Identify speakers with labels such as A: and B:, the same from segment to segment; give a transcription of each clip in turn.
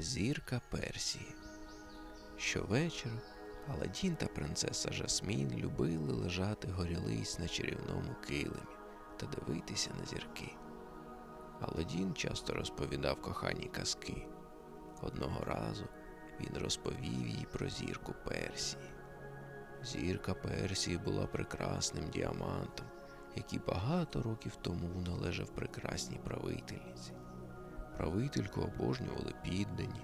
A: Зірка Персії. Щовечора Аладдін та принцеса Жасмін любили лежати горілиць на чарівному килимі та дивитися на зірки. Аладдін часто розповідав коханій казки. Одного разу він розповів їй про зірку Персії. Зірка Персії була прекрасним діамантом, який багато років тому належав прекрасній правительниці. Правительку обожнювали піддані,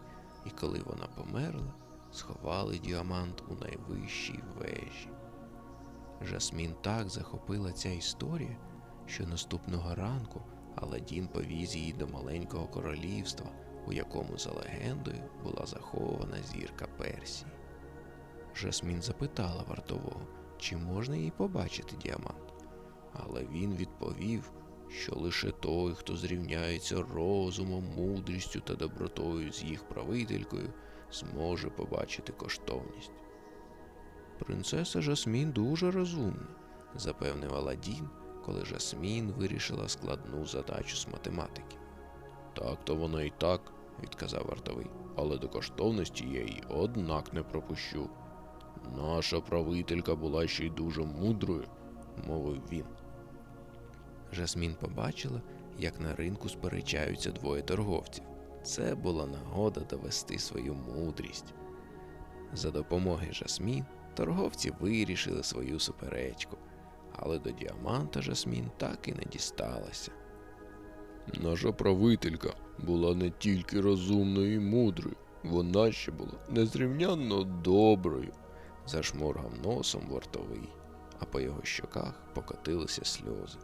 A: і коли вона померла, сховали діамант у найвищій вежі. Жасмін так захопила ця історія, що наступного ранку Аладдін повіз її до маленького королівства, у якому, за легендою, була захована зірка Персії. Жасмін запитала вартового, чи можна їй побачити діамант. Але він відповів, що лише той, хто зрівняється розумом, мудрістю та добротою з їх правителькою, зможе побачити коштовність. Принцеса Жасмін дуже розумна, запевнив Аладдін, коли Жасмін вирішила складну задачу з математики. Так то воно і так, відказав вартовий, але до коштовності я її однак не пропущу. Наша правителька була ще й дуже мудрою, мовив він. Жасмін побачила, як на ринку сперечаються двоє торговців. Це була нагода довести свою мудрість. За допомоги Жасмін торговці вирішили свою суперечку, але до діаманта Жасмін так і не дісталася. Наша правителька була не тільки розумною і мудрою, вона ще була незрівнянно доброю, зашморгав носом вартовий, а по його щоках покотилися сльози.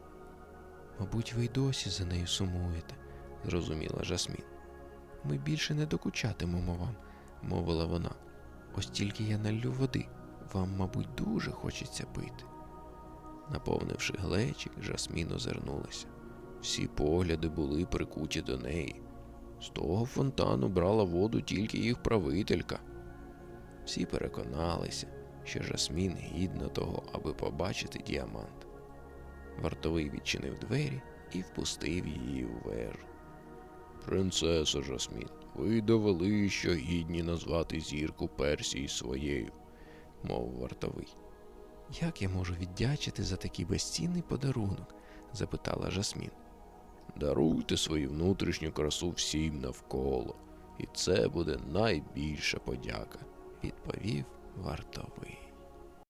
A: Мабуть, ви й досі за нею сумуєте, зрозуміла Жасмін. Ми більше не докучатимемо вам, мовила вона. Ось тільки я налью води, вам, мабуть, дуже хочеться пити. Наповнивши глечик, Жасмін озирнулася. Всі погляди були прикуті до неї. З того фонтану брала воду тільки їх правителька. Всі переконалися, що Жасмін гідна того, аби побачити діамант. Вартовий відчинив двері і впустив її у вежу. Принцесо Жасмін, ви довели, що гідні назвати зірку Персії своєю, мовив вартовий. Як я можу віддячити за такий безцінний подарунок? запитала Жасмін. Даруйте свою внутрішню красу всім навколо, і це буде найбільша подяка, відповів вартовий.